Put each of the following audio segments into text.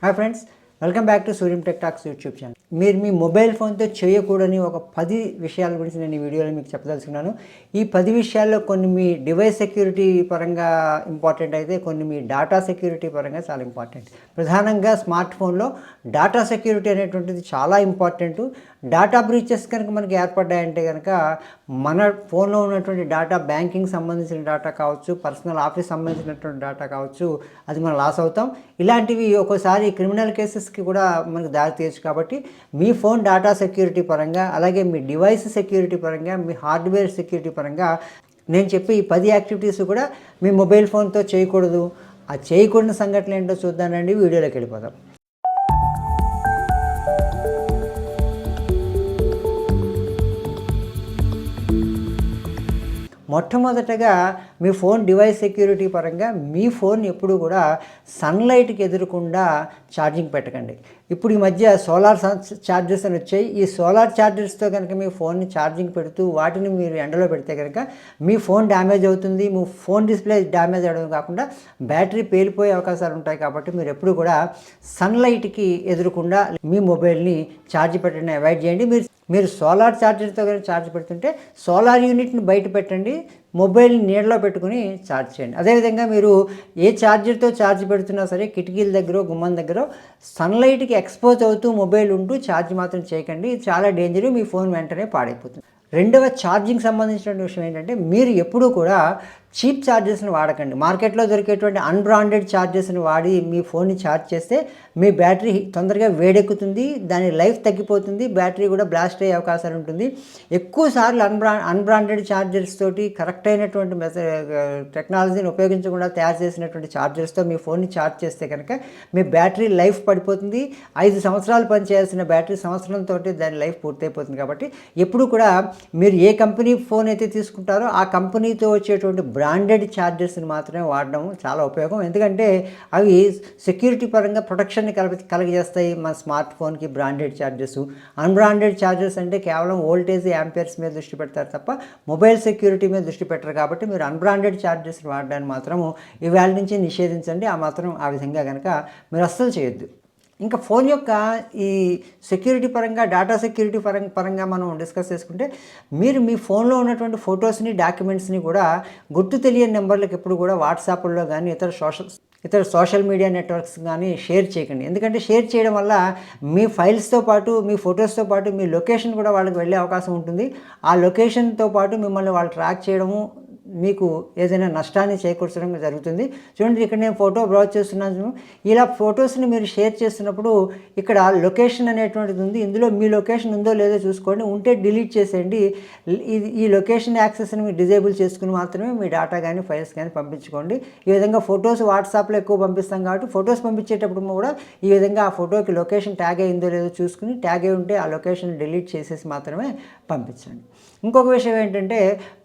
Hi friends, welcome back to Suryam tech talks YouTube channel. మీరు మీ mobile ఫోన్తో చేయకూడని ఒక పది విషయాల గురించి నేను ఈ వీడియోలో మీకు చెప్పదలుచుకున్నాను. ఈ పది విషయాల్లో కొన్ని మీ డివైస్ సెక్యూరిటీ పరంగా ఇంపార్టెంట్ అయితే కొన్ని మీ డాటా సెక్యూరిటీ పరంగా చాలా ఇంపార్టెంట్. ప్రధానంగా స్మార్ట్ ఫోన్లో డేటా సెక్యూరిటీ అనేటువంటిది చాలా ఇంపార్టెంట్. డేటా బ్రీచెస్ కనుక మనకి ఏర్పడ్డాయంటే కనుక మన ఫోన్లో ఉన్నటువంటి డేటా బ్యాంకింగ్ సంబంధించిన డేటా కావచ్చు పర్సనల్ ఆఫీస్ సంబంధించినటువంటి డేటా కావచ్చు అది మనం లాస్ అవుతాం. ఇలాంటివి ఒక్కోసారి క్రిమినల్ కేసెస్ కేసెస్కి కూడా మనకు దారి తీయచ్చు కాబట్టి మీ ఫోన్ డేటా సెక్యూరిటీ పరంగా అలాగే మీ డివైస్ సెక్యూరిటీ పరంగా మీ హార్డ్వేర్ సెక్యూరిటీ పరంగా నేను చెప్పి ఈ పది యాక్టివిటీస్ కూడా మీ మొబైల్ ఫోన్తో చేయకూడదు. ఆ చేయకూడని సంఘటనలు ఏంటో చూద్దానండి వీడియోలోకి వెళ్ళిపోదాం. మొట్టమొదటగా మీ ఫోన్ డివైస్ సెక్యూరిటీ పరంగా మీ ఫోన్ ఎప్పుడు కూడా సన్లైట్కి ఎదురకుండా ఛార్జింగ్ పెట్టకండి. ఇప్పుడు ఈ మధ్య సోలార్ ఛార్జర్స్ అని వచ్చాయి. ఈ సోలార్ ఛార్జర్స్తో కనుక మీ ఫోన్ని ఛార్జింగ్ పెడుతూ వాటిని మీరు ఎండలో పెడితే కనుక మీ ఫోన్ డ్యామేజ్ అవుతుంది. మీ ఫోన్ డిస్ప్లే డ్యామేజ్ అవడం కాకుండా బ్యాటరీ పేలిపోయే అవకాశాలు ఉంటాయి కాబట్టి మీరు ఎప్పుడు కూడా సన్లైట్కి ఎదురకుండా మీ మొబైల్ని ఛార్జ్ పెట్టడం అవాయిడ్ చేయండి. మీరు మీరు సోలార్ ఛార్జర్తో కనుక ఛార్జ్ పెడుతుంటే సోలార్ యూనిట్ని బయట పెట్టండి. మొబైల్ నీడలో పెట్టుకుని ఛార్జ్ చేయండి. అదేవిధంగా మీరు ఏ ఛార్జర్తో ఛార్జ్ పెడుతున్నా సరే కిటికీల దగ్గర గుమ్మం దగ్గర సన్లైట్కి ఎక్స్పోజ్ అవుతూ మొబైల్ ఉంటూ ఛార్జ్ మాత్రం చేయకండి. ఇది చాలా డేంజర్. మీ ఫోన్ వెంటనే పాడైపోతుంది. రెండవ ఛార్జింగ్ సంబంధించిన విషయం ఏంటంటే మీరు ఎప్పుడూ కూడా చీప్ ఛార్జెస్ని వాడకండి. మార్కెట్లో దొరికేటువంటి అన్బ్రాండెడ్ ఛార్జెస్ని వాడి మీ ఫోన్ని ఛార్జ్ చేస్తే మీ బ్యాటరీ తొందరగా వేడెక్కుతుంది దాని లైఫ్ తగ్గిపోతుంది బ్యాటరీ కూడా బ్లాస్ట్ అయ్యే అవకాశాలు ఉంటుంది. ఎక్కువ సార్లు అన్బ్రా అన్బ్రాండెడ్ ఛార్జర్స్ తోటి కరెక్ట్ అయినటువంటి మెస టెక్నాలజీని ఉపయోగించకుండా తయారు చేసినటువంటి ఛార్జర్స్తో మీ ఫోన్ని ఛార్జ్ చేస్తే కనుక మీ బ్యాటరీ లైఫ్ పడిపోతుంది. ఐదు సంవత్సరాలు పనిచేయాల్సిన బ్యాటరీ సంవత్సరంతో దాని లైఫ్ పూర్తయిపోతుంది. కాబట్టి ఎప్పుడు కూడా మీరు ఏ కంపెనీ ఫోన్ అయితే తీసుకుంటారో ఆ కంపెనీతో వచ్చేటువంటి బ్రాండెడ్ ఛార్జర్స్ని మాత్రమే వాడడం చాలా ఉపయోగం. ఎందుకంటే అవి సెక్యూరిటీ పరంగా ప్రొటెక్షన్ని కలగ కలగజేస్తాయి మన స్మార్ట్ ఫోన్కి బ్రాండెడ్ ఛార్జెస్ అన్బ్రాండెడ్ ఛార్జెస్ అంటే కేవలం ఓల్టేజ్ యాంపియర్స్ మీద దృష్టి పెడతారు తప్ప మొబైల్ సెక్యూరిటీ మీద దృష్టి పెట్టరు కాబట్టి మీరు అన్బ్రాండెడ్ ఛార్జెస్ వాడడానికి మాత్రము ఇవాళ నుంచి నిషేధించండి. ఆ మాత్రం ఆ విధంగా కనుక మీరు అస్సలు చేయొద్దు. ఇంకా ఫోన్ యొక్క ఈ సెక్యూరిటీ పరంగా డేటా సెక్యూరిటీ పరంగా పరంగా మనం డిస్కస్ చేసుకుంటే మీరు మీ ఫోన్లో ఉన్నటువంటి ఫొటోస్ని డాక్యుమెంట్స్ని కూడా గుర్తు తెలియని నెంబర్లకు ఎప్పుడు కూడా వాట్సాప్లో కానీ ఇతర సోషల్ ఇతర సోషల్ మీడియా నెట్వర్క్స్ కానీ షేర్ చేయకండి. ఎందుకంటే షేర్ చేయడం వల్ల మీ ఫైల్స్తో పాటు మీ ఫొటోస్తో పాటు మీ లొకేషన్ కూడా వాళ్ళకి వెళ్ళే అవకాశం ఉంటుంది. ఆ లొకేషన్తో పాటు మిమ్మల్ని వాళ్ళు ట్రాక్ చేయడము మీకు ఏదైనా నష్టాన్ని చేకూర్చడం జరుగుతుంది. చూడండి ఇక్కడ నేను ఫోటో బ్రౌజ్ చేస్తున్నాను. ఇలా ఫొటోస్ని మీరు షేర్ చేస్తున్నప్పుడు ఇక్కడ లొకేషన్ అనేటువంటిది ఉంది. ఇందులో మీ లొకేషన్ ఉందో లేదో చూసుకోండి. ఉంటే డిలీట్ చేసేయండి. ఇది ఈ లొకేషన్ యాక్సెస్ని మీరు డిజేబుల్ చేసుకుని మాత్రమే మీ డేటా కానీ ఫైల్స్ కానీ పంపించుకోండి. ఈ విధంగా ఫొటోస్ వాట్సాప్లో ఎక్కువ పంపిస్తాం కాబట్టి ఫొటోస్ పంపించేటప్పుడు కూడా ఈ విధంగా ఆ ఫోటోకి లొకేషన్ ట్యాగ్ అయిందో లేదో చూసుకుని ట్యాగ్ అయి ఉంటే ఆ లొకేషన్ డిలీట్ చేసేసి మాత్రమే పంపించండి. ఇంకొక విషయం ఏంటంటే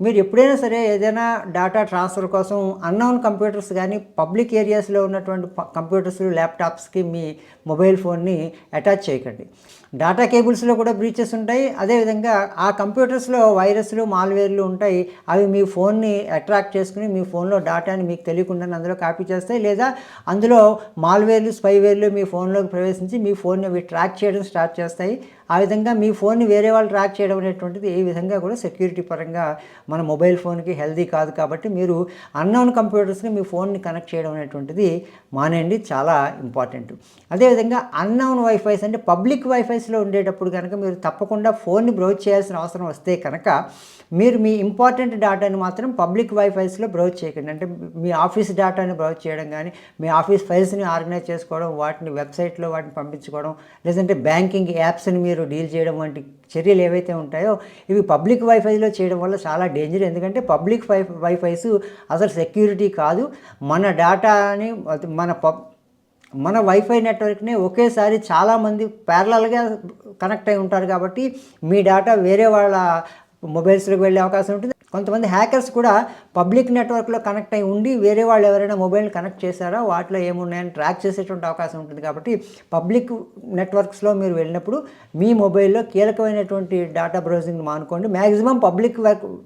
మీరు ఎప్పుడైనా సరే ఏదైనా డేటా ట్రాన్స్ఫర్ కోసం అన్నౌన్ కంప్యూటర్స్ కానీ పబ్లిక్ ఏరియాస్లో ఉన్నటువంటి కంప్యూటర్స్ ల్యాప్టాప్స్కి మీ మొబైల్ ఫోన్ని అటాచ్ చేయకండి. డేటా కేబుల్స్లో కూడా బ్రీచెస్ ఉంటాయి. అదేవిధంగా ఆ కంప్యూటర్స్లో వైరస్లు మాల్వేర్లు ఉంటాయి. అవి మీ ఫోన్ని అట్రాక్ట్ చేసుకుని మీ ఫోన్లో డేటాని మీకు తెలియకుండా అందులో కాపీ చేస్తాయి. లేదా అందులో మాల్వేర్లు స్పైవేర్లు మీ ఫోన్లోకి ప్రవేశించి మీ ఫోన్ని అవి ట్రాక్ చేయడం స్టార్ట్ చేస్తాయి. ఆ విధంగా మీ ఫోన్ని వేరే వాళ్ళు ట్రాక్ చేయడం అనేటువంటిది ఏ విధంగా కూడా సెక్యూరిటీ పరంగా మన మొబైల్ ఫోన్కి హెల్దీ కాదు కాబట్టి మీరు అన్నౌన్ కంప్యూటర్స్కి మీ ఫోన్ని కనెక్ట్ చేయడం అనేటువంటిది మానేయండి చాలా ఇంపార్టెంట్. అదేవిధంగా అన్నౌన్ వైఫైస్ అంటే పబ్లిక్ వైఫైస్లో ఉండేటప్పుడు కనుక మీరు తప్పకుండా ఫోన్ని బ్రౌజ్ చేయాల్సిన అవసరం వస్తే కనుక మీరు మీ ఇంపార్టెంట్ డేటాని మాత్రం పబ్లిక్ వైఫైస్లో బ్రౌజ్ చేయకండి. అంటే మీ ఆఫీస్ డేటాని బ్రౌజ్ చేయడం కానీ మీ ఆఫీస్ ఫైల్స్ని ఆర్గనైజ్ చేసుకోవడం వాటిని వెబ్సైట్లో వాటిని పంపించుకోవడం లేదంటే బ్యాంకింగ్ యాప్స్ని మీరు డీల్ చేయడం వంటి చర్యలు ఏవైతే ఉంటాయో ఇవి పబ్లిక్ వైఫైలో చేయడం వల్ల చాలా డేంజర్. ఎందుకంటే పబ్లిక్ వై వైఫైస్ అసలు సెక్యూరిటీ కాదు. మన డేటాని మన పబ్ మన వైఫై నెట్వర్క్ని ఒకేసారి చాలామంది ప్యారలల్గా కనెక్ట్ అయి ఉంటారు కాబట్టి మీ డేటా వేరే వాళ్ళ మొబైల్స్లోకి వెళ్ళే అవకాశం ఉంటుంది. కొంతమంది హ్యాకర్స్ కూడా పబ్లిక్ నెట్వర్క్లో కనెక్ట్ అయి ఉండి వేరే వాళ్ళు ఎవరైనా మొబైల్ కనెక్ట్ చేశారో? వాటిలో ఏమున్నాయని ట్రాక్ చేసేటువంటి అవకాశం ఉంటుంది కాబట్టి పబ్లిక్ నెట్వర్క్స్లో మీరు వెళ్ళినప్పుడు మీ మొబైల్లో కీలకమైనటువంటి డేటా బ్రౌజింగ్ మానుకోండి. మ్యాక్సిమం పబ్లిక్ వర్క్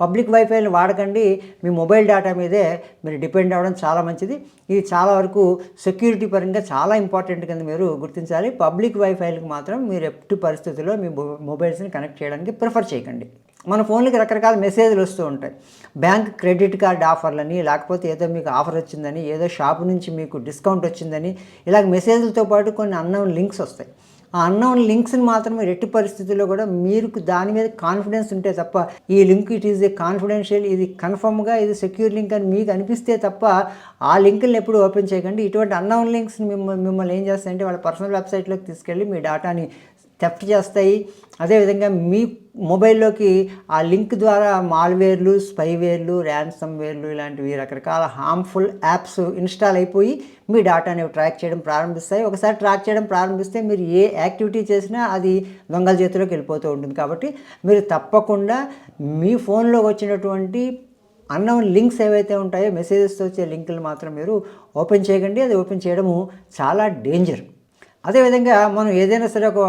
పబ్లిక్ వైఫైని వాడకండి. మీ మొబైల్ డేటా మీదే మీరు డిపెండ్ అవ్వడం చాలా మంచిది. ఇది చాలా వరకు సెక్యూరిటీ పరంగా చాలా ఇంపార్టెంట్ కింద మీరు గుర్తించాలి. పబ్లిక్ వైఫైలకు మాత్రం మీరు ఎట్టి పరిస్థితుల్లో మీ మొ- మొబైల్స్ని కనెక్ట్ చేయడానికి ప్రిఫర్ చేయకండి. మన ఫోన్లకి రకరకాల మెసేజ్లు వస్తూ ఉంటాయి. బ్యాంక్ క్రెడిట్ కార్డ్ ఆఫర్లని లేకపోతే ఏదో మీకు ఆఫర్ వచ్చిందని ఏదో షాప్ నుంచి మీకు డిస్కౌంట్ వచ్చిందని ఇలాగ మెసేజ్లతో పాటు కొన్ని అన్నోన్ లింక్స్ వస్తాయి. ఆ అన్నోన్ లింక్స్ని మాత్రమే ఎట్టి పరిస్థితుల్లో కూడా మీరు దాని మీద కాన్ఫిడెన్స్ ఉంటే తప్ప ఈ link it is a confidential ఇది కన్ఫర్మ్గా ఇది సెక్యూర్ లింక్ అని మీకు అనిపిస్తే తప్ప ఆ లింకులను ఎప్పుడు ఓపెన్ చేయకండి. ఇటువంటి అన్నోన్ లింక్స్ మిమ్మల్ని మిమ్మల్ని ఏం చేస్తాయంటే వాళ్ళ పర్సనల్ వెబ్సైట్లోకి తీసుకెళ్ళి మీ డేటాని థెఫ్ట్ చేస్తాయి అదేవిధంగా మీ మొబైల్లోకి ఆ లింక్ ద్వారా మాల్వేర్లు స్పైవేర్లు ర్యాన్సమ్వేర్లు ఇలాంటివి రకరకాల హార్మ్ఫుల్ యాప్స్ ఇన్స్టాల్ అయిపోయి మీ డేటాని ట్రాక్ చేయడం ప్రారంభిస్తాయి. ఒకసారి ట్రాక్ చేయడం ప్రారంభిస్తే మీరు ఏ యాక్టివిటీ చేసినా అది దొంగల చేతిలోకి వెళ్ళిపోతూ ఉంటుంది. కాబట్టి మీరు తప్పకుండా మీ ఫోన్లో వచ్చినటువంటి అన్నోన్ లింక్స్ ఏవైతే ఉంటాయో మెసేజెస్తో వచ్చే లింకులు మాత్రం మీరు ఓపెన్ చేయకండి. అది ఓపెన్ చేయడము చాలా డేంజర్. అదేవిధంగా మనం ఏదైనా సరే ఒక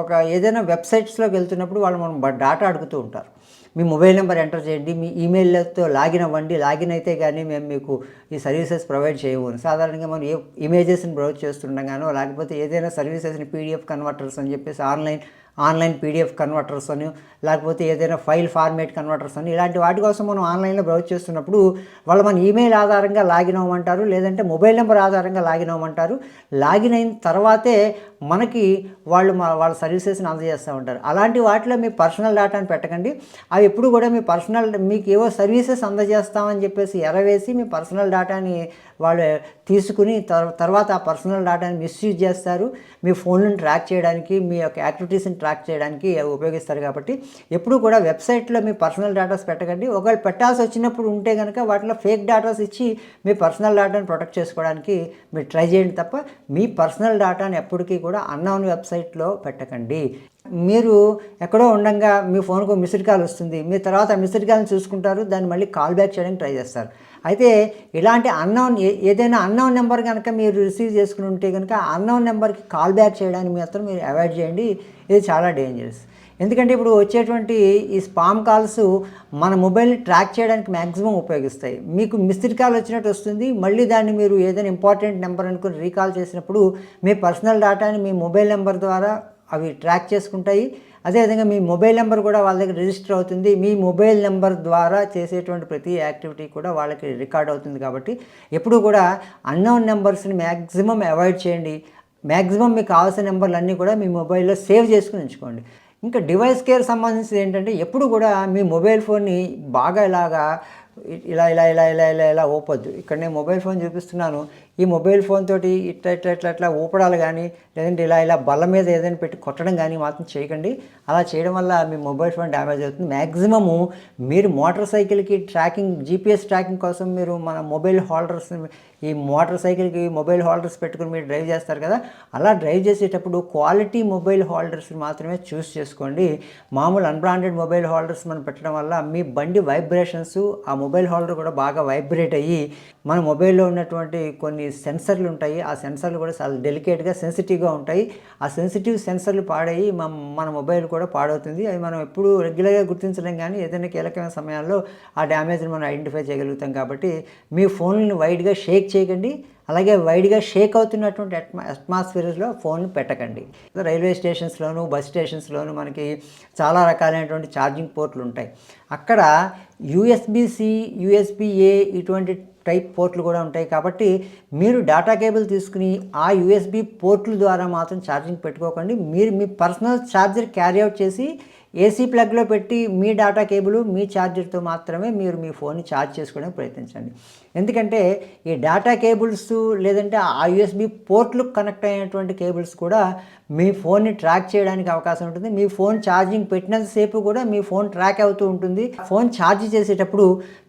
ఒక ఏదైనా వెబ్సైట్స్లోకి వెళ్తున్నప్పుడు వాళ్ళు మనం డాటా అడుగుతూ ఉంటారు. మీ మొబైల్ నెంబర్ ఎంటర్ చేయండి మీ ఈమెయిల్తో లాగిన్ అవ్వండి లాగిన్ అయితే కానీ మేము మీకు ఈ సర్వీసెస్ ప్రొవైడ్ చేయము. సాధారణంగా మనం ఏ ఇమేజెస్ని ప్రొవైడ్ చేస్తుండగానో లేకపోతే ఏదైనా సర్వీసెస్ని పీడిఎఫ్ కన్వర్టర్స్ అని చెప్పేసి ఆన్లైన్ ఆన్లైన్ పీడిఎఫ్ కన్వర్టర్స్ అని లేకపోతే ఏదైనా ఫైల్ ఫార్మేట్ కన్వర్టర్స్ అని ఇలాంటి వాటి కోసం మనం ఆన్లైన్లో బ్రౌజ్ చేస్తున్నప్పుడు వాళ్ళు మన ఈమెయిల్ ఆధారంగా లాగిన్ అవ్వమంటారు లేదంటే మొబైల్ నెంబర్ ఆధారంగా లాగిన్ అవ్వమంటారు. లాగిన్ అయిన తర్వాతే మనకి వాళ్ళు మా వాళ్ళ సర్వీసెస్ని అందజేస్తూ ఉంటారు. అలాంటి వాటిలో మీ పర్సనల్ డేటాని పెట్టకండి. అవి ఎప్పుడు కూడా మీ పర్సనల్ మీకు ఏవో సర్వీసెస్ అందజేస్తామని చెప్పేసి ఎరవేసి మీ పర్సనల్ డేటాని వాళ్ళు తీసుకుని తర్వాత ఆ పర్సనల్ డేటాని మిస్యూజ్ చేస్తారు. మీ ఫోన్లను ట్రాక్ చేయడానికి మీ యొక్క యాక్టివిటీస్ని ట్రాక్ చేయడానికి ఉపయోగిస్తారు కాబట్టి ఎప్పుడు కూడా వెబ్సైట్లో మీ పర్సనల్ డేటాస్ పెట్టకండి. ఒకవేళ పెట్టాల్సి వచ్చినప్పుడు ఉంటే కనుక వాటిలో ఫేక్ డేటాస్ ఇచ్చి మీ పర్సనల్ డేటాని ప్రొటెక్ట్ చేసుకోవడానికి మీరు ట్రై చేయండి తప్ప మీ పర్సనల్ డేటాను ఎప్పటికీ కూడా అన్నౌన్ వెబ్సైట్లో పెట్టకండి. మీరు ఎక్కడో ఉండంగా మీ ఫోన్కు మిస్డ్ కాల్ వస్తుంది. మీ తర్వాత మిస్డ్ కాల్ని చూసుకుంటారు. దాన్ని మళ్ళీ కాల్ బ్యాక్ చేయడానికి ట్రై చేస్తారు. అయితే ఇలాంటి అన్నౌన్ ఏదైనా అన్నౌన్ నెంబర్ కనుక మీరు రిసీవ్ చేసుకుని ఉంటే కనుక అన్నౌన్ నెంబర్కి కాల్ బ్యాక్ చేయడానికి మాత్రం మీరు అవాయిడ్ చేయండి. ఇది చాలా డేంజరస్ ఎందుకంటే ఇప్పుడు వచ్చేటువంటి ఈ స్పామ్ కాల్స్ మన మొబైల్ని ట్రాక్ చేయడానికి మ్యాక్సిమం ఉపయోగిస్తాయి. మీకు మిస్డ్ కాల్ వచ్చినట్టు వస్తుంది. మళ్ళీ దాన్ని మీరు ఏదైనా ఇంపార్టెంట్ నెంబర్ అనుకుని రీకాల్ చేసినప్పుడు మీ పర్సనల్ డేటాని మీ మొబైల్ నెంబర్ ద్వారా అవి ట్రాక్ చేసుకుంటాయి. అదేవిధంగా మీ మొబైల్ నెంబర్ కూడా వాళ్ళ దగ్గర రిజిస్టర్ అవుతుంది. మీ మొబైల్ నెంబర్ ద్వారా చేసేటువంటి ప్రతి యాక్టివిటీ కూడా వాళ్ళకి రికార్డ్ అవుతుంది కాబట్టి ఎప్పుడు కూడా అన్నోన్ నెంబర్స్ని మ్యాక్సిమం అవాయిడ్ చేయండి. మ్యాక్సిమం మీకు కావాల్సిన నెంబర్లు అన్నీ కూడా మీ మొబైల్లో సేవ్ చేసుకుని ఉంచుకోండి. ఇంకా డివైస్ కేర్ సంబంధించి ఏంటంటే ఎప్పుడు కూడా మీ మొబైల్ ఫోన్ని బాగా ఇలాగా ఇలా ఇలా ఇలా ఇలా ఇలా ఇలా ఊపొద్దు ఇక్కడ నేను మొబైల్ ఫోన్ చూపిస్తున్నాను. ఈ మొబైల్ ఫోన్ తోటి ఇట్లా ఇట్లా ఇట్లా ఇట్లా ఊపడాలు కానీ లేదంటే ఇలా ఇలా బల్ల మీద ఏదైనా పెట్టి కొట్టడం కానీ మాత్రం చేయకండి. అలా చేయడం వల్ల మీ మొబైల్ ఫోన్ డ్యామేజ్ అవుతుంది. మ్యాక్సిమము మీరు మోటార్ సైకిల్కి ట్రాకింగ్ జీపీఎస్ ట్రాకింగ్ కోసం మీరు మన మొబైల్ హోల్డర్స్ ఈ మోటార్ సైకిల్కి మొబైల్ హోల్డర్స్ పెట్టుకుని మీరు డ్రైవ్ చేస్తారు కదా అలా డ్రైవ్ చేసేటప్పుడు క్వాలిటీ మొబైల్ హోల్డర్స్ మాత్రమే చూస్ చేసుకోండి. మామూలు అన్బ్రాండెడ్ మొబైల్ హోల్డర్స్ మనం పెట్టడం వల్ల మీ బండి వైబ్రేషన్స్ ఆ మొబైల్ హోల్డర్ కూడా బాగా వైబ్రేట్ అయ్యి మన మొబైల్లో ఉన్నటువంటి కొన్ని సెన్సర్లు ఉంటాయి. ఆ సెన్సర్లు కూడా చాలా డెలికేట్గా సెన్సిటివ్గా ఉంటాయి. ఆ సెన్సిటివ్ సెన్సర్లు పాడయ్యి మన మన మొబైల్ కూడా పాడవుతుంది. అది మనం ఎప్పుడు రెగ్యులర్గా గుర్తించలేం కానీ ఏదైనా కీలకమైన సమయాల్లో ఆ డ్యామేజ్ని మనం ఐడెంటిఫై చేయగలుగుతాం. కాబట్టి మీ ఫోన్ని వైడ్గా షేక్ చేయకండి. అలాగే వైడ్గా షేక్ అవుతున్నటువంటి అట్మా అట్మాస్ఫియర్స్లో ఫోన్ పెట్టకండి. రైల్వే స్టేషన్స్లోను బస్ స్టేషన్స్లోను మనకి చాలా రకాలైనటువంటి ఛార్జింగ్ పోర్ట్లు ఉంటాయి. అక్కడ యూఎస్బిసి యూఎస్బిఏ ఇటువంటి టైప్ పోర్ట్లు కూడా ఉంటాయి. కాబట్టి మీరు డేటా కేబుల్ తీసుకుని ఆ యూఎస్బి పోర్ట్ల ద్వారా మాత్రం ఛార్జింగ్ పెట్టుకోకండి. మీరు మీ పర్సనల్ ఛార్జర్ క్యారీ అవుట్ చేసి ఏసీ ప్లగ్లో పెట్టి మీ డేటా కేబుల్ మీ ఛార్జర్తో మాత్రమే మీరు మీ ఫోన్ని ఛార్జ్ చేసుకోవడానికి ప్రయత్నించండి. ఎందుకంటే ఈ డేటా కేబుల్స్ లేదంటే ఆ యూఎస్బి పోర్ట్లకు కనెక్ట్ అయినటువంటి కేబుల్స్ కూడా మీ ఫోన్ని ట్రాక్ చేయడానికి అవకాశం ఉంటుంది. మీ ఫోన్ ఛార్జింగ్ పెట్టినంతసేపు కూడా మీ ఫోన్ ట్రాక్ అవుతూ ఉంటుంది. ఫోన్ ఛార్జ్ చేసేటప్పుడు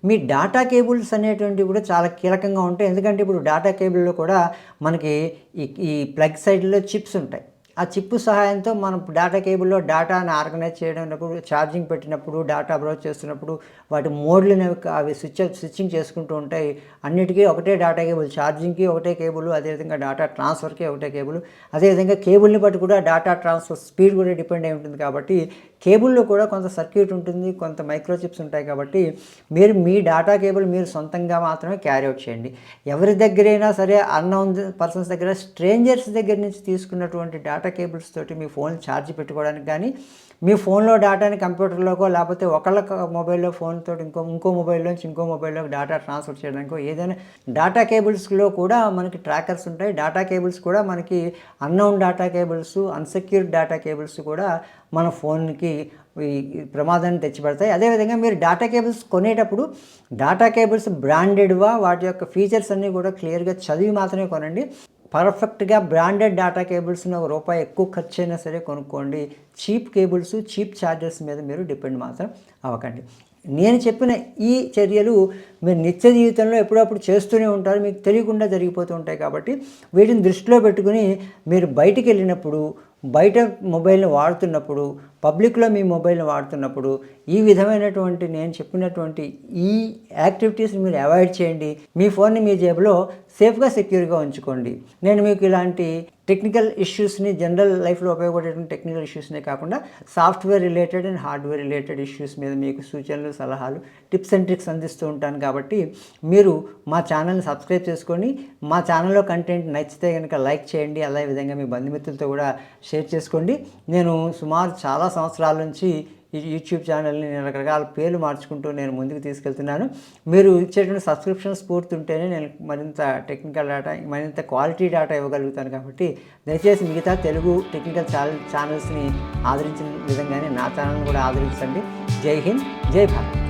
మీ డేటా కేబుల్స్ అనేటువంటివి కూడా చాలా కీలకంగా ఉంటాయి. ఎందుకంటే ఇప్పుడు డేటా కేబుల్లో కూడా మనకి ఈ ఈ ప్లగ్ సైడ్లో చిప్స్ ఉంటాయి. ఆ చిప్పు సహాయంతో మనం డేటా కేబుల్లో డేటాను ఆర్గనైజ్ చేయడానికి ఛార్జింగ్ పెట్టినప్పుడు డేటా బ్రౌజ్ చేస్తున్నప్పుడు వాటి మోడ్లను అవి స్విచ్ స్విచ్చింగ్ చేసుకుంటూ ఉంటాయి. అన్నిటికీ ఒకటే డేటా కేబుల్ ఛార్జింగ్కి ఒకటే కేబుల్ అదేవిధంగా డేటా ట్రాన్స్ఫర్కి ఒకటే కేబుల్ అదేవిధంగా కేబుల్ని బట్టి కూడా డేటా ట్రాన్స్ఫర్ స్పీడ్ కూడా డిపెండ్ అయి ఉంటుంది కాబట్టి కేబుల్లో కూడా కొంత సర్క్యూట్ ఉంటుంది కొంత మైక్రోచిప్స్ ఉంటాయి కాబట్టి మీరు మీ డేటా కేబుల్ మీరు సొంతంగా మాత్రమే క్యారీ అవుట్ చేయండి. ఎవరి దగ్గరైనా సరే అన్నౌన్ పర్సన్స్ దగ్గర స్ట్రేంజర్స్ దగ్గర నుంచి తీసుకున్నటువంటి డేటా డేటా కేబుల్స్ తోటి మీ ఫోన్ ఛార్జ్ పెట్టుకోవడానికి కానీ మీ ఫోన్లో డేటాని కంప్యూటర్లోకో లేకపోతే ఒకళ్ళ మొబైల్లో ఫోన్ తోటి ఇంకో ఇంకో మొబైల్లోంచి ఇంకో మొబైల్లోకి డేటా ట్రాన్స్ఫర్ చేయడానికో ఏదైనా డేటా కేబుల్స్లో కూడా మనకి ట్రాకర్స్ ఉంటాయి. డేటా కేబుల్స్ కూడా మనకి unknown data cables unsecured data cables కూడా మన ఫోన్కి ఈ ప్రమాదాన్ని తెచ్చిపెడతాయి. అదేవిధంగా మీరు డేటా కేబుల్స్ కొనేటప్పుడు డేటా కేబుల్స్ బ్రాండెడ్వా వాటి యొక్క ఫీచర్స్ అన్నీ కూడా క్లియర్గా చదివి మాత్రమే కొనండి. పర్ఫెక్ట్గా బ్రాండెడ్ డేటా కేబుల్స్ని ఒక రూపాయి ఎక్కువ ఖర్చు అయినా సరే కొనుక్కోండి. చీప్ కేబుల్స్ చీప్ ఛార్జర్స్ మీద మీరు డిపెండ్ మాత్రం అవ్వకండి. నేను చెప్పిన ఈ చర్యలు మీరు నిత్య జీవితంలో ఎప్పుడప్పుడు చేస్తూనే ఉంటారు. మీకు తెలియకుండా జరిగిపోతూ ఉంటాయి కాబట్టి వీటిని దృష్టిలో పెట్టుకుని మీరు బయటికి వెళ్ళినప్పుడు బయట మొబైల్ని వాడుతున్నప్పుడు పబ్లిక్లో మీ మొబైల్ని వాడుతున్నప్పుడు ఈ విధమైనటువంటి నేను చెప్పినటువంటి ఈ యాక్టివిటీస్ని మీరు అవాయిడ్ చేయండి. మీ ఫోన్ని మీ జేబులో సేఫ్గా సెక్యూర్గా ఉంచుకోండి. నేను మీకు ఇలాంటి టెక్నికల్ ఇష్యూస్ని జనరల్ లైఫ్లో ఉపయోగపడేటువంటి టెక్నికల్ ఇష్యూస్నే కాకుండా software related and hardware related issues మీద మీకు సూచనలు సలహాలు టిప్స్ అండ్ ట్రిక్స్ అందిస్తూ ఉంటాను కాబట్టి మీరు మా ఛానల్ని సబ్స్క్రైబ్ చేసుకొని మా ఛానల్లో కంటెంట్ నచ్చితే కనుక లైక్ చేయండి. అదే విధంగా మీ బంధుమిత్రులతో కూడా షేర్ చేసుకోండి. నేను సుమారు చాలా సంవత్సరాల నుంచి ఈ యూట్యూబ్ ఛానల్ని నేను రకరకాల పేర్లు మార్చుకుంటూ నేను ముందుకు తీసుకెళ్తున్నాను. మీరు ఇచ్చేటువంటి సబ్స్క్రిప్షన్ స్ఫూర్తి ఉంటేనే నేను మరింత టెక్నికల్ డేటా మరింత క్వాలిటీ డేటా ఇవ్వగలుగుతాను కాబట్టి దయచేసి మిగతా తెలుగు టెక్నికల్ ఛానల్ ఛానల్స్ని ఆదరించిన విధంగానే నా ఛానల్ని కూడా ఆదరించండి. జై హింద్ జై భారత్.